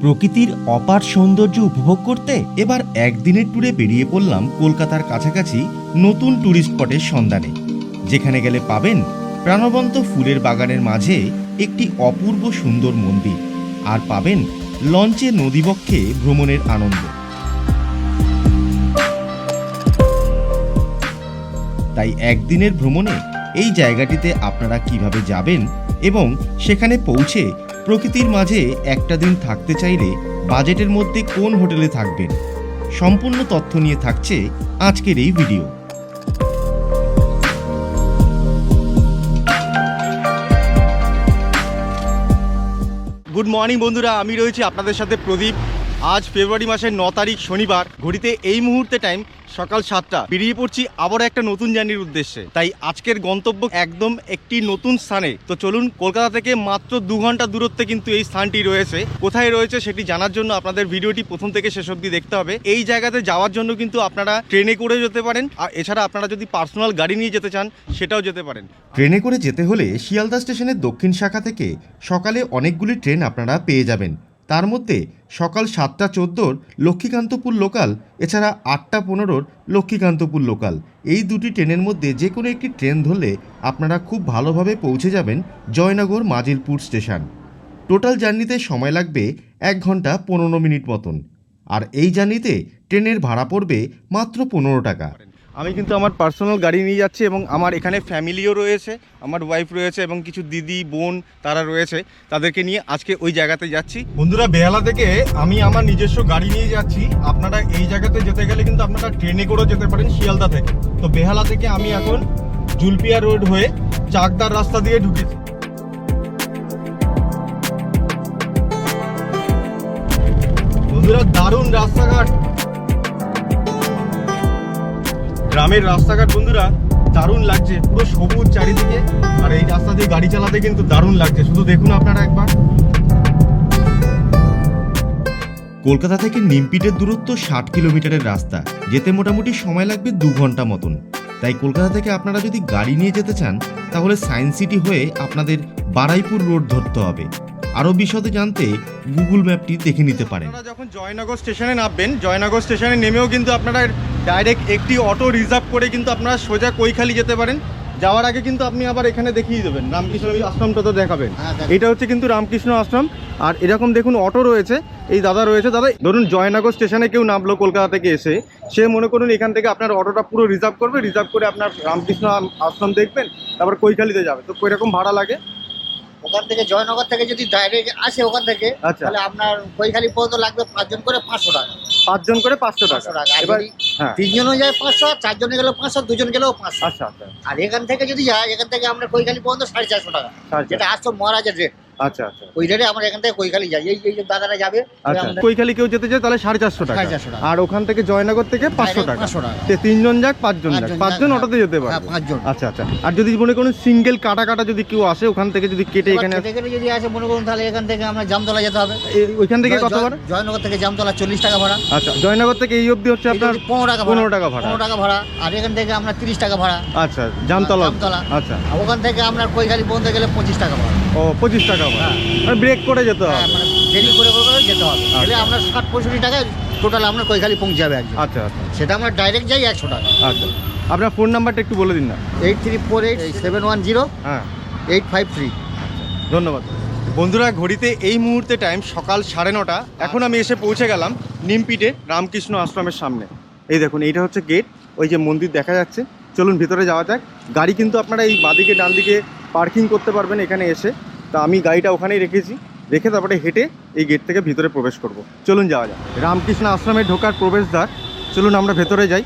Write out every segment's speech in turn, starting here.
প্রকৃতির অপার সৌন্দর্য উপভোগ করতে এবার একদিনের ট্যুরে বেরিয়ে পড়লাম কলকাতার কাছাকাছি নতুন ট্যুরিস্ট স্পটের সন্ধানে। যেখানে গেলে পাবেন প্রাণবন্ত ফুলের বাগানের মাঝে একটি অপূর্ব সুন্দর মন্দির আর পাবেন লঞ্চে নদীবক্ষে ভ্রমণের আনন্দ। তাই একদিনের ভ্রমণে এই জায়গাটিতে আপনারা কীভাবে যাবেন এবং সেখানে পৌঁছে প্রকৃতির মাঝে একটা দিন থাকতে চাইলে বাজেটের মধ্যে কোন হোটেলে থাকবেন? সম্পূর্ণ তথ্য নিয়ে থাকছে আজকের এই ভিডিও। গুড মর্নিং বন্ধুরা, আমি রয়েছি আপনাদের সাথে প্রদীপ। আজ ফেব্রুয়ারি মাসের ন তারিখ শনিবার, ঘড়িতে এই মুহূর্তে টাইম সকাল সাতটা। বেরিয়ে পড়ছি আবারও একটা নতুন জার্নির উদ্দেশ্যে। তাই আজকের গন্তব্য একদম একটি নতুন স্থানে। তো চলুন, কলকাতা থেকে মাত্র দু ঘণ্টা দূরত্বে কিন্তু এই স্থানটি রয়েছে। কোথায় রয়েছে সেটি জানার জন্য আপনাদের ভিডিওটি প্রথম থেকে শেষ অবধি দেখতে হবে। এই জায়গাতে যাওয়ার জন্য কিন্তু আপনারা ট্রেনে করে যেতে পারেন। আর এছাড়া আপনারা যদি পার্সোনাল গাড়ি নিয়ে যেতে চান, সেটাও যেতে পারেন। ট্রেনে করে যেতে হলে শিয়ালদা স্টেশনের দক্ষিণ শাখা থেকে সকালে অনেকগুলি ট্রেন আপনারা পেয়ে যাবেন। তার মধ্যে সকাল সাতটা চোদ্দোর লক্ষ্মীকান্তপুর লোকাল, এছাড়া আটটা পনেরোর লক্ষ্মীকান্তপুর লোকাল। এই দুটি ট্রেনের মধ্যে যে কোনো একটি ট্রেন ধরলে আপনারা খুব ভালোভাবে পৌঁছে যাবেন জয়নগর মাজিলপুর স্টেশন। টোটাল জার্নিতে সময় লাগবে এক ঘণ্টা পনেরো মিনিট মতন। আর এই জার্নিতে ট্রেনের ভাড়া পড়বে মাত্র পনেরো টাকা। আমি কিন্তু আমার পার্সোনাল গাড়ি নিয়ে যাচ্ছি এবং আমার এখানে ফ্যামিলিও রয়েছে, আমার ওয়াইফ রয়েছে এবং কিছু দিদি, বোন তারা রয়েছে, তাদেরকে নিয়ে আজকে ওই জায়গাতে যাচ্ছি। বন্ধুরা, বেহালা থেকে আমি আমার নিজস্ব গাড়ি নিয়ে যাচ্ছি। আপনারা এই জায়গাতে যেতে গেলে কিন্তু আপনারা ট্রেনে করেও যেতে পারেন শিয়ালদা থেকে। তো বেহালা থেকে আমি এখন জুলপিয়া রোড হয়ে চাকদার রাস্তা দিয়ে ঢুকেছি। বন্ধুরা, দারুণ রাস্তাঘাট। গ্রামের রাস্তাঘাট বন্ধুরা, দারুণ লাগছে। পুরো সবুজ চারিদিকে। আর এই রাস্তা দিয়ে গাড়ি চালাতে কিন্তু দারুণ লাগছে। শুধু দেখুন আপনারা একবার। কলকাতা থেকে নিমপিটের দূরত্ব ষাট কিলোমিটারের রাস্তা। যেতে মোটামুটি সময় লাগবে দু ঘণ্টা মতন। তাই কলকাতা থেকে আপনারা যদি গাড়ি নিয়ে যেতে চান, তাহলে সায়েন্স সিটি হয়ে আপনাদের বারাইপুর রোড ধরতে হবে। আরও বিশদে জানতে গুগল ম্যাপটি দেখে নিতে পারেন। আপনারা যখন জয়নগর স্টেশনে নামবেন জয়নগর স্টেশনে নেমেও কিন্তু আপনারা ডাইরেক্ট একটি অটো রিজার্ভ করে কিন্তু আপনারা সোজা কৈখালি যেতে পারেন। যাওয়ার আগে কিন্তু আপনি আবার এখানে দেখিয়ে দেবেন। রামকৃষ্ণ আশ্রমটা তো দেখাবেন। হ্যাঁ, এটা হচ্ছে কিন্তু রামকৃষ্ণ আশ্রম। আর এরকম দেখুন অটো রয়েছে এই দাদা রয়েছে। দাদা ধরুন জয়নগর স্টেশনে কেউ নামলো কলকাতা থেকে এসে সে মনে করুন এখান থেকে আপনার অটোটা পুরো রিজার্ভ করবে রিজার্ভ করে আপনার রামকৃষ্ণ আশ্রম দেখবেন তারপর কৈখালিতে যাবে। তো কীরকম ভাড়া লাগে? ওখান থেকে জয়নগর থেকে যদি ডাইরেক্ট আসে ওখান থেকে আচ্ছা। তাহলে আপনার কৈখালি পর্যন্ত লাগবে পাঁচজন করে পাঁচশো টাকা। পাঁচজন করে পাঁচশো টাকা। এবার হ্যাঁ। তিনজনও যায় পাঁচশো চারজনে গেলেও পাঁচশো দুজন গেলেও পাঁচশো। আচ্ছা আচ্ছা। আর এখান থেকে যদি যায় এখান থেকে আমরা কৈখালি পর্যন্ত সাড়ে চারশো টাকা। যেটা আসতো মহারাজের রেট আচ্ছা আচ্ছা ওই রেটে আমরা এখান থেকে কৈখালি যাই। এই এই যে দাদারা যাবে আচ্ছা কৈখালি কেউ যেতে চায় তাহলে সাড়ে চারশো টাকা। চারশো আর ওখান থেকে জয়নগর থেকে পাঁচশো টাকা। তিনজন যাক পাঁচজন যাক। পাঁচজন পাঁচজন যাক, অটোতে যেতে হ্যাঁ পারবে পাঁচজন। আচ্ছা আচ্ছা। আর যদি মনে করুন সিঙ্গেল কাটা কাটা যদি কেউ আসে ওখান থেকে যদি কেটে এখানে যদি আসে মনে করুন তাহলে এখান থেকে আমরা জামতলা যেতে হবে। ওইখান থেকে কত ভাড়া? জয়নগর থেকে জামতলা চল্লিশ টাকা ভাড়া। আচ্ছা জয়নগর থেকে এই অবধি হচ্ছে আপনার পনেরো টাকা পনেরো টাকা ভাড়া। পনেরো টাকা ভাড়া। আর এখান থেকে আমরা তিরিশ টাকা ভাড়া। আচ্ছা জামতলা জামতলা। আচ্ছা। আর ওখান থেকে আমরা কৈখালি পর্যন্ত গেলে পঁচিশ টাকা ভাড়া। ও পঁচিশ টাকা আর ব্রেক করে যেতে হ্যাঁ হবে। মানে দেরি করে করে করে যেতে হবে। গেলে আমরা ষাট পঁয়ষট্টি টাকায় টোটাল আমরা কৈখালি পৌঁছে যাবে একজন। আচ্ছা আচ্ছা। সেটা আমরা ডাইরেক্ট যাই একশো টাকা। আচ্ছা। আপনার ফোন নাম্বারটা একটু বলে দিন না। Eight three four eight seven one zero হ্যাঁ। Eight five three. ধন্যবাদ। বন্ধুরা ঘড়িতে এই মুহূর্তে টাইম সকাল সাড়ে নটা। এখন আমি এসে পৌঁছে গেলাম নিমপিটে রামকৃষ্ণ আশ্রমের সামনে। এই দেখুন এইটা হচ্ছে গেট ওই যে মন্দির দেখা যাচ্ছে। চলুন ভিতরে যাওয়া যাক। গাড়ি কিন্তু আপনারা এই বাঁদিকে ডান দিকে পার্কিং করতে পারবেন এখানে এসে। তা আমি গাড়িটা ওখানেই রেখেছি। রেখে তারপরে হেঁটে এই গেট থেকে ভিতরে প্রবেশ করব। চলুন যাওয়া যাক। রামকৃষ্ণ আশ্রমে ঢোকার প্রবেশদ্বার। চলুন আমরা ভেতরে যাই।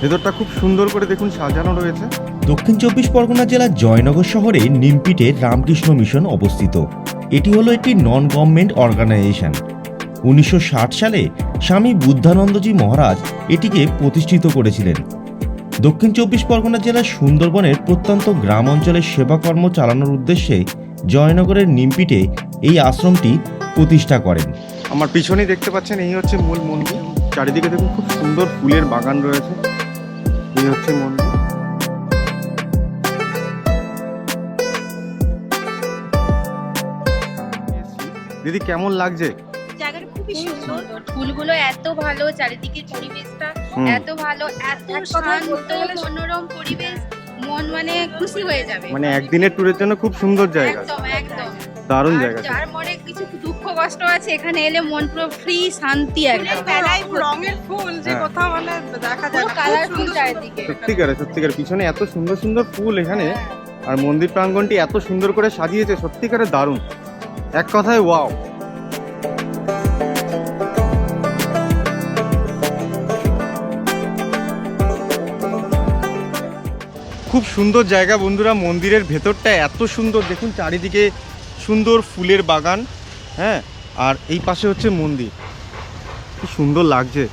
ভেতরটা খুব সুন্দর করে দেখুন, সাজানো রয়েছে। দক্ষিণ চব্বিশ পরগনা জেলার জয়নগর শহরে নিমপিটে রামকৃষ্ণ মিশন অবস্থিত। এটি হলো একটি নন গভর্নমেন্ট অর্গানাইজেশন উনিশশো ষাট সালে স্বামী বুদ্ধানন্দজি মহারাজ এটিকে প্রতিষ্ঠিত করেছিলেন। দক্ষিণ চব্বিশ পরগনা জেলার সুন্দরবনের প্রত্যন্ত গ্রাম অঞ্চলের সেবাকর্ম চালানোর উদ্দেশ্যে জয়নগরের নিমপিটে এই আশ্রমটি প্রতিষ্ঠা করেন। আমার পিছনেই দেখতে পাচ্ছেন, এই হচ্ছে মূল মন্দির। চারিদিকে দেখুন, খুব সুন্দর ফুলের বাগান রয়েছে। এই হচ্ছে মন্দির। দিদি, কেমন লাগছে? খুবই সুন্দর। ফুলগুলো এত ভালো চারিদিকে পরিবেশটা এত ভালো এত শান্ত মনোরম পরিবেশ মন মানে খুশি হয়ে যাবে। মানে একদিনের ট্যুরের জন্য খুব সুন্দর জায়গা। একদম একদম। দারুণ জায়গা। যার মনে কিছু দুঃখ কষ্ট আছে এখানে এলে মন পুরো ফ্রি শান্তি একদম। মেলায় রঙের ফুল যে হ্যাঁ। কোথাও মানে দেখা যায়। কালারফুল চারিদিকে। সত্যিকারে সত্যিকার। পিছনে এত সুন্দর সুন্দর ফুল এখানে। আর মন্দির প্রাঙ্গণটি এত সুন্দর করে সাজিয়েছে সত্যিকারে দারুণ। এক কথায় ওয়াও খুব সুন্দর জায়গা বন্ধুরা, মন্দিরের ভেতরটা এত সুন্দর। দেখুন চারিদিকে সুন্দর ফুলের বাগান হ্যাঁ? আর এই পাশে হচ্ছে মন্দির। খুব সুন্দর লাগছে।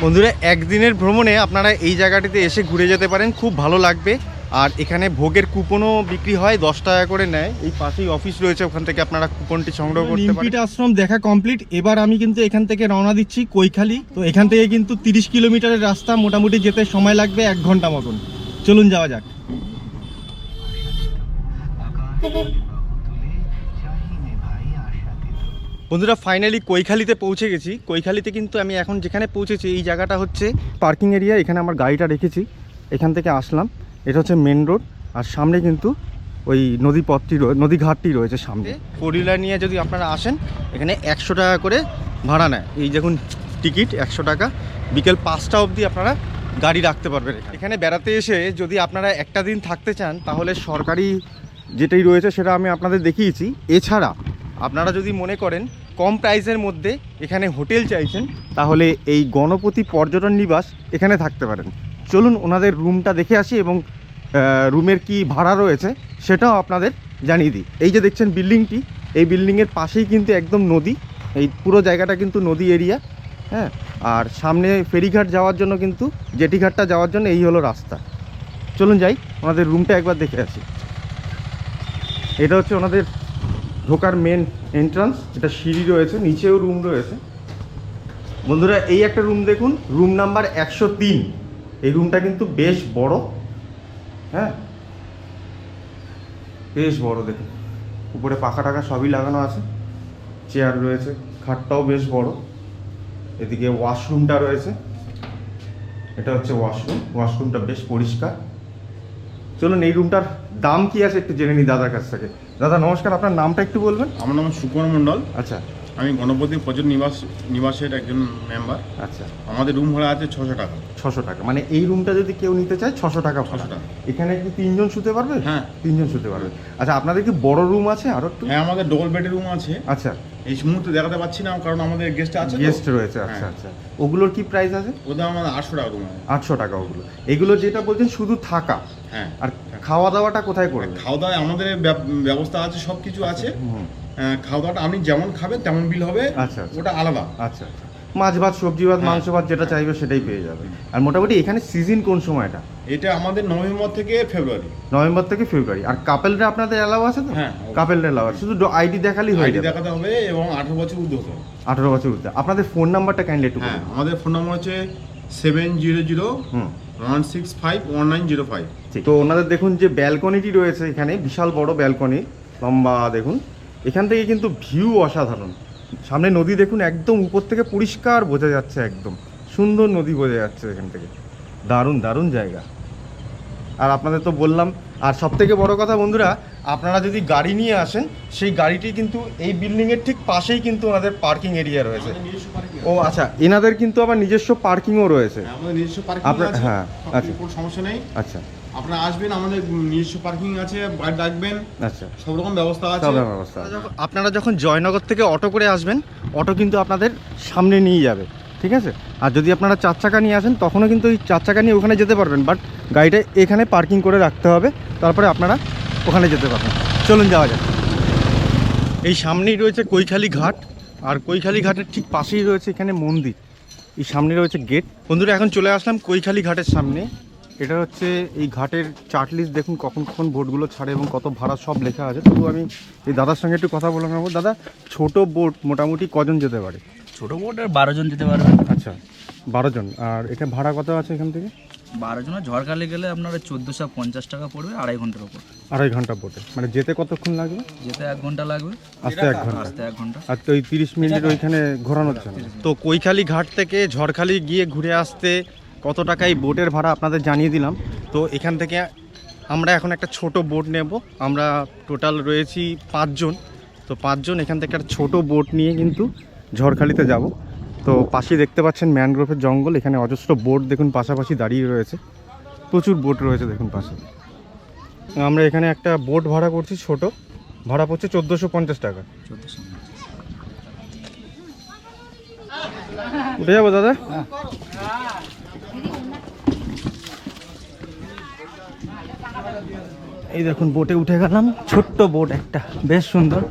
বন্ধুরা, একদিনের ভ্রমণে আপনারা এই জায়গাটিতে এসে ঘুরে যেতে পারেন, খুব ভালো লাগবে। আর এখানে ভোগের কুপনও বিক্রি হয় দশ টাকা করে নেয়। এই পাশেই অফিস রয়েছে ওখান থেকে আপনারা কুপনটি সংগ্রহ করতে পারেন। আশ্রম দেখা কমপ্লিট এবার আমি কিন্তু এখান থেকে রওনা দিচ্ছি কৈখালি। তো এখান থেকে কিন্তু তিরিশ কিলোমিটারের রাস্তা মোটামুটি যেতে সময় লাগবে এক ঘণ্টা মতন। চলুন যাওয়া যাক। বন্ধুরা ফাইনালি কৈখালিতে পৌঁছে গেছি। কৈখালিতে কিন্তু আমি এখন যেখানে পৌঁছেছি এই জায়গাটা হচ্ছে পার্কিং এরিয়া এখানে আমার গাড়িটা রেখেছি। এখান থেকে আসলাম। এটা হচ্ছে মেন রোড আর সামনে কিন্তু ওই নদী পথটি নদী ঘাটটি রয়েছে সামনে। ফোর হুইলার নিয়ে যদি আপনারা আসেন, এখানে একশো টাকা করে ভাড়া নেয়। এই দেখুন টিকিট, একশো টাকা। বিকেল পাঁচটা অবধি আপনারা গাড়ি রাখতে পারবেন। এখানে বেড়াতে এসে যদি আপনারা একটা দিন থাকতে চান, তাহলে সরকারি যেটাই রয়েছে সেটা আমি আপনাদের দেখিয়েছি। এছাড়া আপনারা যদি মনে করেন কম প্রাইসের মধ্যে এখানে হোটেল চাইছেন, তাহলে এই গণপতি পর্যটন নিবাস এখানে থাকতে পারেন। চলুন ওনাদের রুমটা দেখে আসি এবং রুমের কি ভাড়া রয়েছে সেটাও আপনাদের জানিয়ে দিই। এই যে দেখছেন বিল্ডিংটি, এই বিল্ডিংয়ের পাশেই কিন্তু একদম নদী, এই পুরো জায়গাটা কিন্তু নদী এরিয়া হ্যাঁ? আর সামনে ফেরিঘাট যাওয়ার জন্য কিন্তু জেটিঘাটটা যাওয়ার জন্য এই হলো রাস্তা। চলুন যাই, ওনাদের রুমটা একবার দেখে আসি। এটা হচ্ছে ওনাদের ঢোকার মেন এন্ট্রান্স এটা সিঁড়ি রয়েছে, নিচেও রুম রয়েছে। বন্ধুরা, এই একটা রুম দেখুন রুম নাম্বার একশো তিন। এই রুমটা কিন্তু বেশ বড় হ্যাঁ? বেশ বড় দেখুন। উপরে পাখা টাকা সবই লাগানো আছে চেয়ার রয়েছে খাটটাও বেশ বড়। এদিকে ওয়াশরুমটা রয়েছে এটা হচ্ছে ওয়াশরুম ওয়াশরুমটা বেশ পরিষ্কার। চলুন এই রুমটার দাম কি আছে একটু জেনে নিই দাদার কাছ থেকে। দাদা নমস্কার আপনার নামটা একটু বলবেন? আমার নাম সুকুমার মণ্ডল। আচ্ছা। আমি গণপতি পর্যটন নিবাস নিবাসের একজন মেম্বার আচ্ছা। আমাদের রুম ভাড়া আছে ছশো টাকা। ছশো টাকা। মানে এই রুমটা যদি কেউ নিতে চায় ছশো টাকা 600 টাকা। এখানে কি তিনজন শুতে পারবে? হ্যাঁ। তিনজন শুতে পারবে। আচ্ছা আপনাদের কি বড় রুম আছে আরও একটু? হ্যাঁ আমাদের ডবল বেডের রুম আছে। আচ্ছা। এই মুহূর্তে দেখাতে পাচ্ছি না কারণ আমাদের গেস্ট আছে গেস্ট রয়েছে আচ্ছা হ্যাঁ। আচ্ছা। ওগুলোর কি প্রাইস আছে? ওদের আমাদের আটশো টাকা রুম আটশো টাকা ওগুলো। এগুলো যেটা বলছেন শুধু থাকা। হ্যাঁ। আর খাওয়া দাওয়াটা কোথায় করবে? খাওয়া দাওয়া আমাদের ব্যব- ব্যবস্থা আছে সব কিছু আছে খাওয়া দাওয়াটা আপনি যেমন খাবেন তেমন বিল হবে। আচ্ছা, আচ্ছা। ওটা আলাদা। আচ্ছা আচ্ছা। মাছ ভাত সবজি ভাত হ্যাঁ। মাংস ভাত যেটা চাইবে সেটাই পেয়ে যাবে। আর মোটামুটি এখানে সিজন কোন সময়টা? এটা আমাদের নভেম্বর থেকে ফেব্রুয়ারি। নভেম্বর থেকে ফেব্রুয়ারি। আর কাপেলরা আপনাদের অ্যালাউ আছে তো? হ্যাঁ। কাপেলরা অ্যালাউ আছে। শুধু আইডি দেখালেই হয়ে আইডি দেখাতে হবে এবং আঠারো বছর হতে হবে। আঠারো বছর উঠতে আপনাদের ফোন নাম্বারটা কাইন্ডলি একটু হ্যাঁ আমাদের ফোন নম্বর হচ্ছে seven zero zero one six five one nine zero five তো ওনাদের দেখুন যে ব্যালকনিটি রয়েছে এখানে বিশাল বড় ব্যালকনি লম্বা দেখুন। এখান থেকে কিন্তু ভিউ অসাধারণ। সামনে নদী দেখুন একদম উপর থেকে পরিষ্কার বোঝা যাচ্ছে একদম। সুন্দর নদী বোঝা যাচ্ছে এখান থেকে। দারুণ দারুণ জায়গা। আর আপনাদের তো বললাম আর সব থেকে বড় কথা বন্ধুরা আপনারা যদি গাড়ি নিয়ে আসেন সেই গাড়িটি কিন্তু এই বিল্ডিংয়ের ঠিক পাশেই কিন্তু ওনাদের পার্কিং এরিয়া রয়েছে। ও আচ্ছা এনাদের কিন্তু আবার নিজস্ব পার্কিংও রয়েছে। আমাদের নিজস্ব পার্কিং আপনার- হ্যাঁ, আচ্ছা। সমস্যা নেই। আচ্ছা। আপনারা আসবেন আমাদের নিজস্ব পার্কিং আছে ডাকবেন আচ্ছা। সব রকম ব্যবস্থা আছে। সব ব্যবস্থা আপনারা যখন জয়নগর থেকে অটো করে আসবেন অটো কিন্তু আপনাদের সামনে নিয়ে যাবে ঠিক আছে? আর যদি আপনারা চার চাকা নিয়ে আসেন তখনও কিন্তু ওই চার চাকা নিয়ে ওখানে যেতে পারবেন বাট গাড়িটা এখানে পার্কিং করে রাখতে হবে তারপরে আপনারা ওখানে যেতে পারবেন। চলুন যাওয়া যাক। এই সামনেই রয়েছে কৈখালি ঘাট আর কৈখালি ঘাটের ঠিক পাশেই রয়েছে এখানে মন্দির। এই সামনে রয়েছে গেট বন্ধুরা এখন চলে আসলাম কৈখালি ঘাটের সামনে। এটা হচ্ছে এই ঘাটের চার্ট লিস্ট দেখুন কখন কখন বোটগুলো ছাড়ে এবং কত ভাড়া সব লেখা আছে। তবু আমি এই দাদার সঙ্গে একটু কথা বলে নেব। দাদা ছোট বোট মোটামুটি কজন যেতে পারে? ছোট বোট আর বারো জন যেতে পারবে। আচ্ছা বারো জন। আর এটা ভাড়া কত আছে এখান থেকে? বারো জনের ঝড়খালি গেলে আপনার চোদ্দোশো পঞ্চাশ টাকা পড়বে আড়াই ঘণ্টার ওপর। আড়াই ঘণ্টা বোটে। মানে যেতে কতক্ষণ লাগবে? যেতে এক ঘণ্টা লাগবে। আসতে এক ঘণ্টা। আসতে এক ঘণ্টা। আর তো ওই তিরিশ মিনিটের ওইখানে ঘোরানোর জন্য। তো কৈখালি ঘাট থেকে ঝড়খালি গিয়ে ঘুরে আসতে কত টাকায় বোটের ভাড়া আপনাদের জানিয়ে দিলাম। তো এখান থেকে আমরা এখন একটা ছোট বোট নেব। আমরা টোটাল রয়েছি পাঁচজন। তো পাঁচজন এখান থেকে একটা ছোট বোট নিয়ে কিন্তু ঝড়খালিতে যাব। তো পাশে দেখতে পাচ্ছেন ম্যানগ্রোভের জঙ্গল। এখানে অজস্র বোট দেখুন পাশাপাশি দাঁড়িয়ে রয়েছে। প্রচুর বোট রয়েছে দেখুন পাশে। আমরা এখানে একটা বোট ভাড়া করছি ছোট। ভাড়া পড়ছে চোদ্দোশো পঞ্চাশ টাকা। চোদ্দোশো উঠে যাব দাদা? এই দেখুন, বোটে উঠে গেলাম। ছোট্ট বোট একটা, বেশ সুন্দর।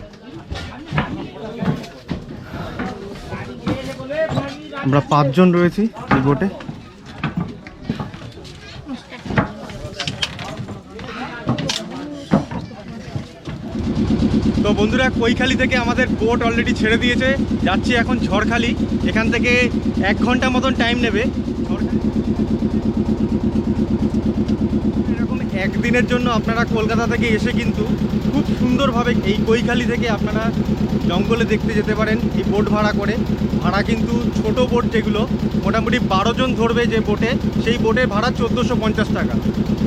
আমরা পাঁচজন রয়েছি এই বোটে। তো বন্ধুরা, কৈখালি থেকে আমাদের বোট অলরেডি ছেড়ে দিয়েছে। যাচ্ছি এখন ঝড়খালি। এখান থেকে এক ঘণ্টা মতন টাইম নেবে। এরকম একদিনের জন্য আপনারা কলকাতা থেকে এসে কিন্তু খুব সুন্দরভাবে এই কৈখালি থেকে আপনারা জঙ্গলে দেখতে যেতে পারেন, এই বোট ভাড়া করে। ভাড়া কিন্তু ছোট বোট যেগুলো, মোটামুটি বারো জন ধরবে যে বোটে, সেই বোটের ভাড়া চোদ্দোশো পঞ্চাশ টাকা।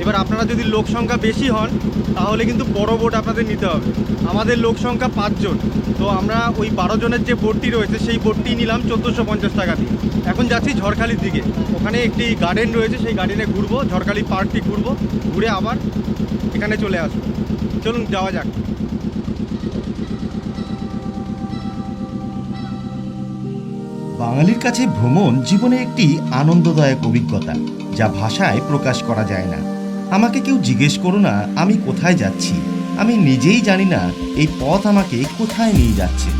এবার আপনারা যদি লোক সংখ্যা বেশি হন, তাহলে কিন্তু বড় বোট আপনাদের নিতে হবে। আমাদের লোক সংখ্যা পাঁচজন তো আমরা ওই বারো জনের যে বোটটি রয়েছে, সেই বোটটি নিলাম চোদ্দোশো পঞ্চাশ টাকা দিয়ে। এখন যাচ্ছি ঝড়খালির দিকে। ওখানে একটি গার্ডেন রয়েছে, সেই গার্ডেনে ঘুরবো, ঝড়খালি পার্কটি ঘুরবো, ঘুরে আবার এখানে চলে আসব। চলুন, যাওয়া যাক। বাঙালির কাছে ভ্রমণ জীবনে একটি আনন্দদায়ক অভিজ্ঞতা, যা ভাষায় প্রকাশ করা যায় না। আমাকে কেউ জিজ্ঞেস করো না, আমি কোথায় যাচ্ছি? আমি নিজেই জানি না, এই পথ আমাকে কোথায় নিয়ে যাচ্ছে।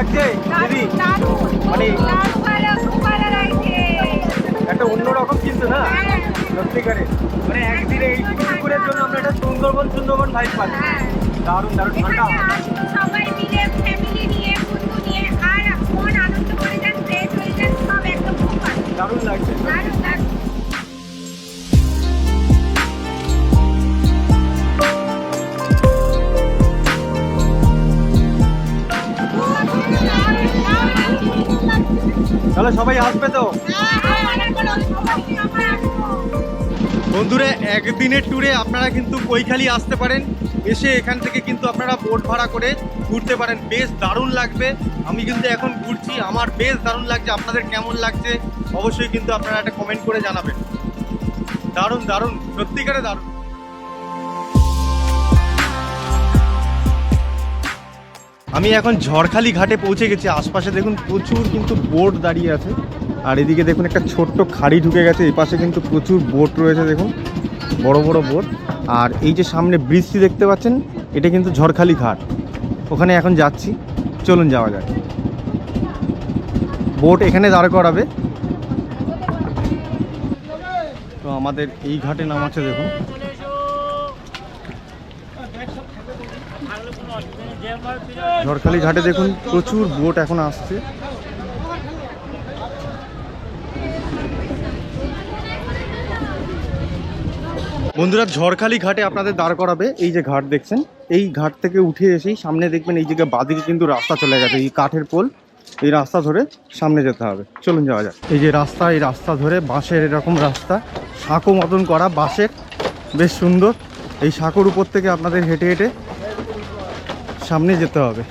লাগছে? দিদি মানে একটা অন্যরকম কিন্তু না? সত্যিকারে। মানে একদিনে এই পুকুরের জন্য আমরা একটা সুন্দরবন সুন্দরবন ভাইব পাচ্ছি। দারুণ দারুণ ঠান্ডা। সবাই মিলে ফ্যামিলি নিয়ে বন্ধু নিয়ে আর মন আনন্দ করে যান ফ্রেশ হয়ে যান সব একদম খুব দারুণ লাগছে দারুণ। তাহলে সবাই আসবে তো? বন্ধুরা, একদিনের ট্যুরে আপনারা কিন্তু কৈখালি আসতে পারেন। এসে এখান থেকে কিন্তু আপনারা বোট ভাড়া করে ঘুরতে পারেন। বেশ দারুণ লাগবে। আমি কিন্তু এখন ঘুরছি। আমার বেশ দারুণ লাগছে। আপনাদের কেমন লাগছে? অবশ্যই কিন্তু আপনারা একটা কমেন্ট করে জানাবেন। দারুণ দারুণ। সত্যিকারে দারুণ। আমি এখন ঝড়খালি ঘাটে পৌঁছে গেছি। আশপাশে দেখুন প্রচুর কিন্তু বোট দাঁড়িয়ে আছে। আর এদিকে দেখুন একটা ছোট্ট খাড়ি ঢুকে গেছে। এই পাশে কিন্তু প্রচুর বোট রয়েছে দেখুন। বড় বড় বোট। আর এই যে সামনে ব্রিজটি দেখতে পাচ্ছেন, এটা কিন্তু ঝড়খালি ঘাট। ওখানে এখন যাচ্ছি। চলুন যাওয়া যাক। বোট এখানে দাঁড় করাবে। তো আমাদের এই ঘাটে নামাচ্ছে দেখুন। ঝড়খালি ঘাটে দেখুন প্রচুর বোট এখন আসছে। বন্ধুরা, ঝড়খালি ঘাটে আপনাদের দাঁড় করাবে এই যে ঘাট দেখছেন। এই ঘাট থেকে উঠে এসেই সামনে দেখবেন এই জায়গায় বাদিকে কিন্তু রাস্তা চলে গেছে। এই কাঠের পোল, এই রাস্তা ধরে সামনে যেতে হবে। চলুন যাওয়া যাক। এই যে রাস্তা, এই রাস্তা ধরে বাঁশের এরকম রাস্তা। সাঁকো মতন করা বাঁশের, বেশ সুন্দর। এই সাঁকোর উপর থেকে আপনাদের হেঁটে হেঁটে সামনে যেতে হবে।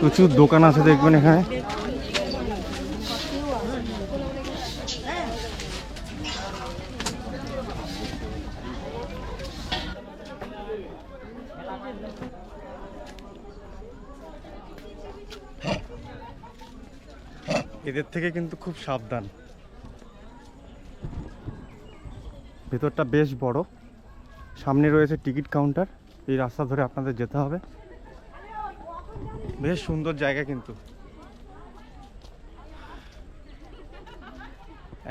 প্রচুর দোকান আছে দেখবেন এখানে। এদের থেকে কিন্তু খুব সাবধান। ভেতরটা বেশ বড়। সামনে রয়েছে টিকিট কাউন্টার। এই রাস্তা ধরে আপনাদের যেতে হবে। বেশ সুন্দর জায়গা কিন্তু।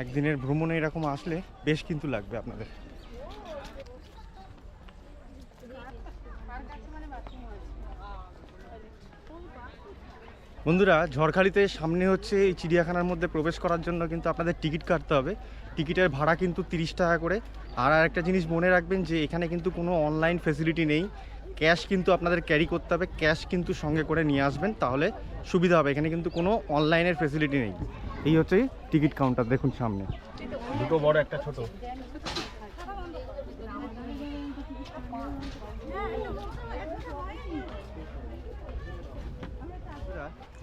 একদিনের ভ্রমণে এরকম আসলে বেশ কিন্তু লাগবে আপনাদের। বন্ধুরা, ঝড়খালিতে সামনে হচ্ছে এই চিড়িয়াখানার মধ্যে প্রবেশ করার জন্য কিন্তু আপনাদের টিকিট কাটতে হবে। টিকিটের ভাড়া কিন্তু তিরিশ টাকা করে। আর আরেকটা জিনিস মনে রাখবেন যে, এখানে কিন্তু কোনো অনলাইন ফেসিলিটি নেই। ক্যাশ কিন্তু আপনাদের ক্যারি করতে হবে। ক্যাশ কিন্তু সঙ্গে করে নিয়ে আসবেন, তাহলে সুবিধা হবে। এখানে কিন্তু কোনো অনলাইনের ফেসিলিটি নেই। এই হচ্ছে টিকিট কাউন্টার, দেখুন সামনে। দুটো বড়, একটা ছোট।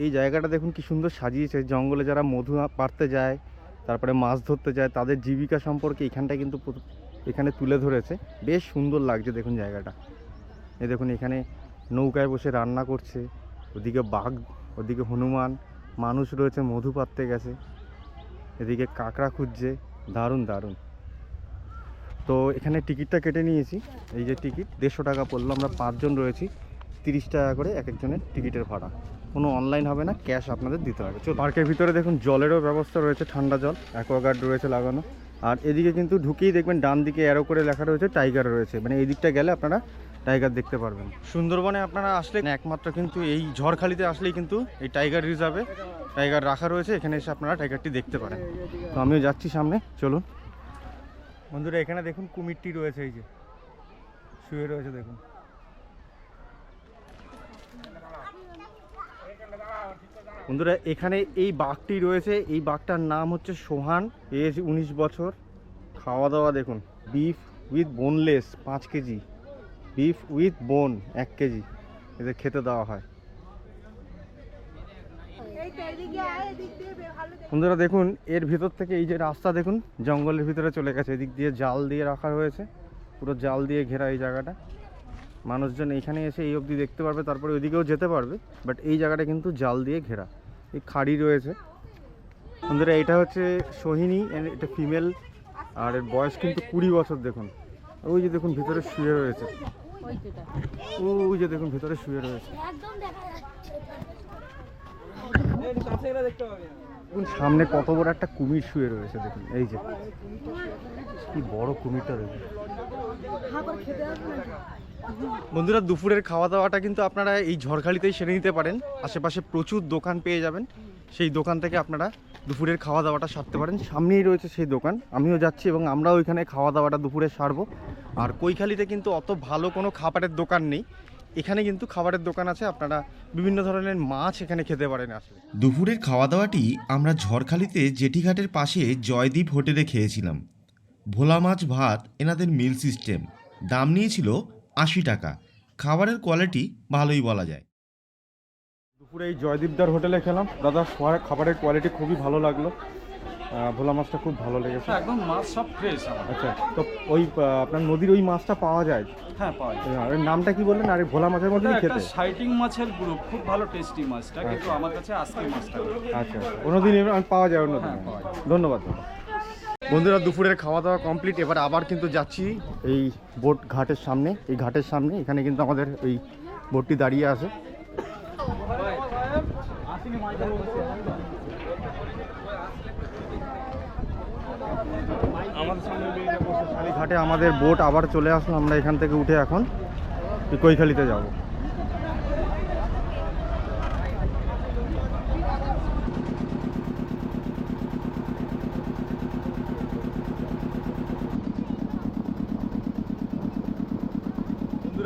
এই জায়গাটা দেখুন কি সুন্দর সাজিয়েছে। জঙ্গলে যারা মধু পাড়তে যায়, তারপরে মাছ ধরতে যায়, তাদের জীবিকা সম্পর্কে এখানটা কিন্তু এখানে তুলে ধরেছে। বেশ সুন্দর লাগছে দেখুন জায়গাটা। এই দেখুন এখানে নৌকায় বসে রান্না করছে, ওদিকে বাঘ, ওদিকে হনুমান, মানুষ রয়েছে, মধু পাড়তে গেছে। এদিকে কাঁকড়া খুঁজছে, দারুণ দারুণ। তো এখানে টিকিটটা কেটে নিয়েছি। এই যে টিকিট, দেড়শো টাকা পড়ল, আমরা পাঁচজন রয়েছি। তিরিশ টাকা করে এক একজনের টিকিটের ভাড়া। কোনো অনলাইন হবে না ক্যাশ আপনাদের দিতে হবে। চল পার্কের ভিতরে দেখুন, জলেরও ব্যবস্থা রয়েছে, ঠান্ডা জল অ্যাকোয়াগার্ড রয়েছে লাগানো। আর এদিকে কিন্তু ঢুকেই দেখবেন, ডান দিকে অ্যারো করে লেখা রয়েছে টাইগার রয়েছে। মানে এই দিকটা গেলে আপনারা টাইগার দেখতে পারবেন। সুন্দরবনে আপনারা আসলে একমাত্র কিন্তু এই ঝড়খালিতে আসলেই কিন্তু এই টাইগার রিজার্ভে টাইগার রাখা রয়েছে। এখানে এসে আপনারা টাইগারটি দেখতে পারেন। তো আমিও যাচ্ছি সামনে, চলুন। বন্ধুরা, এখানে দেখুন কুমিরটি রয়েছে, এই যে। শুয়ে রয়েছে, দেখুন। বন্ধুরা, এখানে এই বাঘটি রয়েছে। এই বাঘটার নাম হচ্ছে সোহান। এজ উনিশ বছর। খাওয়া দাওয়া দেখুন। বিফ উইথ বোনলেস পাঁচ কেজি। বিফ উইথ বোন এক কেজি। এদের খেতে দেওয়া হয়। বন্ধুরা, দেখুন, এর ভিতর থেকে এই যে রাস্তা, দেখুন, জঙ্গলের ভিতরে চলে গেছে। এদিক দিয়ে জাল দিয়ে রাখা হয়েছে। পুরো জাল দিয়ে ঘেরা এই জায়গাটা। মানুষজন এখানে এসে এই অবধি দেখতে পারবে, তারপরে ওইদিকেও যেতে পারবে। বাট এই জায়গাটা কিন্তু জাল দিয়ে ঘেরা। এই খাড়ি রয়েছে। বন্ধুরা, এটা হচ্ছে সোহিনী এটা ফিমেল, আর এর বয়স কিন্তু কুড়ি বছর, দেখুন। ওই যে দেখুন, ভিতরে শুয়ে রয়েছে। ওই যে দেখুন, ভিতরে শুয়ে রয়েছে। দেখুন, সামনে কত বড় একটা কুমির শুয়ে রয়েছে, দেখুন, এই যে। কি বড় কুমিরটা দেখুন বন্ধুরা, দুপুরের খাওয়া দাওয়াটা কিন্তু আপনারা এই ঝড়খালিতেই সেরে নিতে পারেন। আশেপাশে প্রচুর দোকান পেয়ে যাবেন। সেই দোকান থেকে আপনারা দুপুরের খাওয়া দাওয়াটা সারতে পারেন। সামনেই রয়েছে সেই দোকান। আমিও যাচ্ছি এবং আমরাও ওইখানে খাওয়া দাওয়াটা দুপুরে সারবো। আর কৈখালিতে কিন্তু অত ভালো কোনো খাবারের দোকান নেই। এখানে কিন্তু খাবারের দোকান আছে। আপনারা বিভিন্ন ধরনের মাছ এখানে খেতে পারেন আসলে। দুপুরের খাওয়া দাওয়াটি আমরা ঝড়খালিতে জেঠিঘাটের পাশে জয়দ্বীপ হোটেলে খেয়েছিলাম। ভোলা মাছ ভাত এনাদের মিল সিস্টেম। দাম নিয়েছিল আশি টাকা। খাবারের কোয়ালিটি ভালোই বলা যায়। দুপুরে এই জয়দীপদার হোটেলে খেলাম। দাদা খাবার- খাবারের কোয়ালিটি খুবই ভালো লাগল। ভোলা মাছটা খুব ভালো লেগেছে। একদম মাছ সব ফ্রেশ আচ্ছা তো ওই আপনার নদীর ওই মাছটা পাওয়া যায়? হ্যাঁ পাওয়া যায়। আর নামটা কি বললেন? আর এই ভোলা মাছের মধ্যে খেতে? সাইটিং মাছের গ্রুপ খুব ভালো টেস্টি মাছটা কিন্তু আমার কাছে আজকে মাছটা আচ্ছা অন্যদিন পাওয়া যায় অন্যদিন। হ্যাঁ, পাওয়া যায়। ধন্যবাদ দাদা। বন্ধুরা, দুপুরের খাওয়া দাওয়া কমপ্লিট এবার আবার কিন্তু যাচ্ছি এই বোট ঘাটের সামনে। এই ঘাটের সামনে, এখানে কিন্তু আমাদের ওই বোটটি দাঁড়িয়ে আছে। ঘাটে আমাদের বোট আবার চলে আসলো, আমরা এখান থেকে উঠে এখন কৈখালিতে যাব।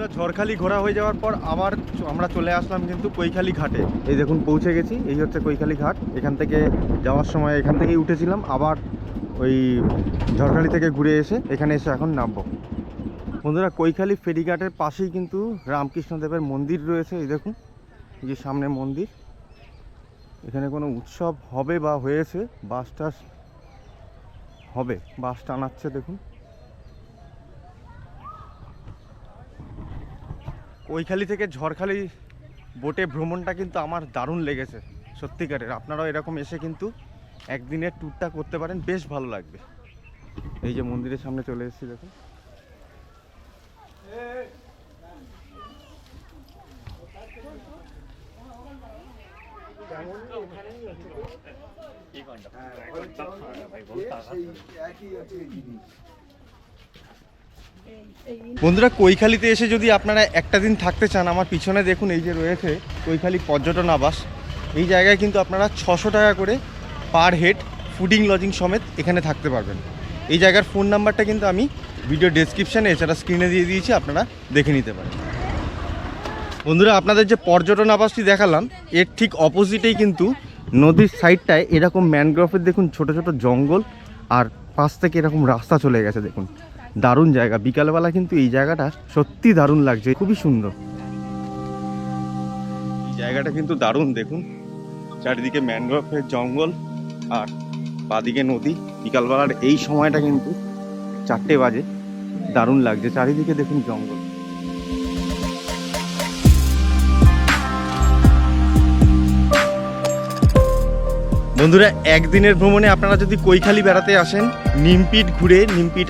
বন্ধুরা ঝড়খালি ঘোরা হয়ে যাওয়ার পর আবার আমরা চলে আসলাম কিন্তু কৈখালি ঘাটে। এই দেখুন, পৌঁছে গেছি। এই হচ্ছে কৈখালি ঘাট। এখান থেকে যাওয়ার সময় এখান থেকেই উঠেছিলাম। আবার ওই ঝড়খালি থেকে ঘুরে এসে এখানে এসে এখন নামবো। বন্ধুরা, কৈখালি ফেরিঘাটের পাশেই কিন্তু রামকৃষ্ণদেবের মন্দির রয়েছে। এই দেখুন যে সামনে মন্দির। এখানে কোনো উৎসব হবে বা হয়েছে, বাস টাস হবে, বাস টানাচ্ছে, দেখুন। কৈখালি থেকে ঝড়খালি বোটে ভ্রমণটা কিন্তু আমার দারুণ লেগেছে সত্যিকারের। আপনারাও এরকম এসে কিন্তু একদিনের ট্যুরটা করতে পারেন বেশ ভালো লাগবে। এই যে মন্দিরের সামনে চলে এসেছি দেখুন। বন্ধুরা, কৈখালিতে এসে যদি আপনারা একটা দিন থাকতে চান, আমার পিছনে দেখুন এই যে রয়েছে কৈখালি পর্যটন আবাস। এই জায়গায় কিন্তু আপনারা ছশো টাকা করে পার হেড ফুডিং লজিং সমেত এখানে থাকতে পারবেন। এই জায়গার ফোন নাম্বারটা কিন্তু আমি ভিডিও ডেসক্রিপশানে, এছাড়া স্ক্রিনে দিয়ে দিয়েছি, আপনারা দেখে নিতে পারেন। বন্ধুরা, আপনাদের যে পর্যটন আবাসটি দেখালাম, এর ঠিক অপোজিটেই কিন্তু নদীর সাইডটায় এরকম ম্যানগ্রোভের দেখুন ছোট ছোট জঙ্গল, আর পাশ থেকে এরকম রাস্তা চলে গেছে, দেখুন। দারুণ জায়গা। বিকালবেলা কিন্তু এই জায়গাটা সত্যি দারুণ লাগছে, খুবই সুন্দর। জায়গাটা কিন্তু দারুণ, দেখুন। চারিদিকে ম্যানগ্রোভের জঙ্গল আর বাদিকে নদী। বিকালবেলার এই সময়টা কিন্তু চারটে বাজে, দারুণ লাগছে। চারিদিকে দেখুন জঙ্গল। বন্ধুরা, একদিনের ভ্রমণে আপনারা যদি কৈখালি বেড়াতে আসেন, নিমপিট ঘুরে, নিমপিট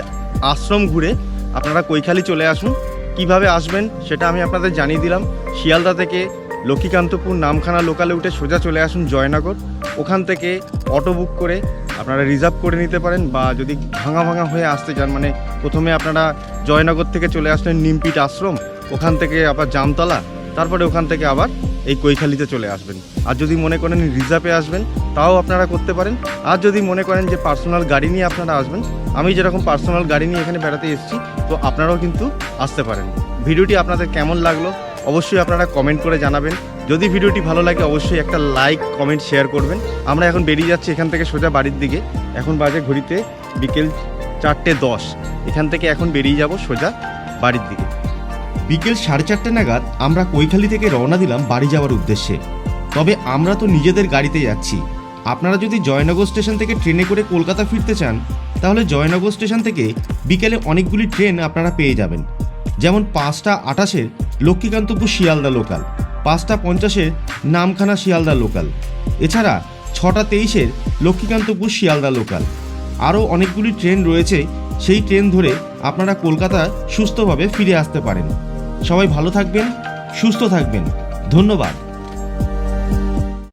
আশ্রম ঘুরে আপনারা কৈখালি চলে আসুন। কীভাবে আসবেন সেটা আমি আপনাদের জানিয়ে দিলাম। শিয়ালদা থেকে লক্ষ্মীকান্তপুর নামখানা লোকালে উঠে সোজা চলে আসুন জয়নগর। ওখান থেকে অটো বুক করে আপনারা রিজার্ভ করে নিতে পারেন বা যদি ভাঙা ভাঙা হয়ে আসতে চান মানে প্রথমে আপনারা জয়নগর থেকে চলে আসলেন নিমপিট আশ্রম, ওখান থেকে আবার জামতলা, তারপরে ওখান থেকে আবার এই কৈখালিতে চলে আসবেন। আর যদি মনে করেন রিজার্ভে আসবেন, তাও আপনারা করতে পারেন। আর যদি মনে করেন যে পার্সোনাল গাড়ি নিয়ে আপনারা আসবেন আমি যেরকম পার্সোনাল গাড়ি নিয়ে এখানে বেড়াতে এসেছি, তো আপনারাও কিন্তু আসতে পারেন। ভিডিওটি আপনাদের কেমন লাগল, অবশ্যই আপনারা কমেন্ট করে জানাবেন। যদি ভিডিওটি ভালো লাগে, অবশ্যই একটা লাইক কমেন্ট শেয়ার করবেন। আমরা এখন বেরিয়ে যাচ্ছি এখান থেকে সোজা বাড়ির দিকে। এখন বাজে ঘড়িতে বিকেল চারটে দশ। এখান থেকে এখন বেরিয়ে যাব সোজা বাড়ির দিকে। বিকেল সাড়ে চারটে নাগাদ আমরা কৈখালি থেকে রওনা দিলাম বাড়ি যাওয়ার উদ্দেশ্যে। তবে আমরা তো নিজেদের গাড়িতে যাচ্ছি। আপনারা যদি জয়নগর স্টেশন থেকে ট্রেনে করে কলকাতা ফিরতে চান, তাহলে জয়নগর স্টেশন থেকে বিকেলে অনেকগুলি ট্রেন আপনারা পেয়ে যাবেন। যেমন পাঁচটা আঠাশের লক্ষ্মীকান্তপুর শিয়ালদা লোকাল, পাঁচটা পঞ্চাশের নামখানা শিয়ালদা লোকাল, এছাড়া ছটা তেইশের লক্ষ্মীকান্তপুর শিয়ালদা লোকাল। আরও অনেকগুলি ট্রেন রয়েছে, সেই ট্রেন ধরে আপনারা কলকাতা সুস্থভাবে ফিরে আসতে পারেন। সবাই ভালো থাকবেন, সুস্থ থাকবেন। ধন্যবাদ।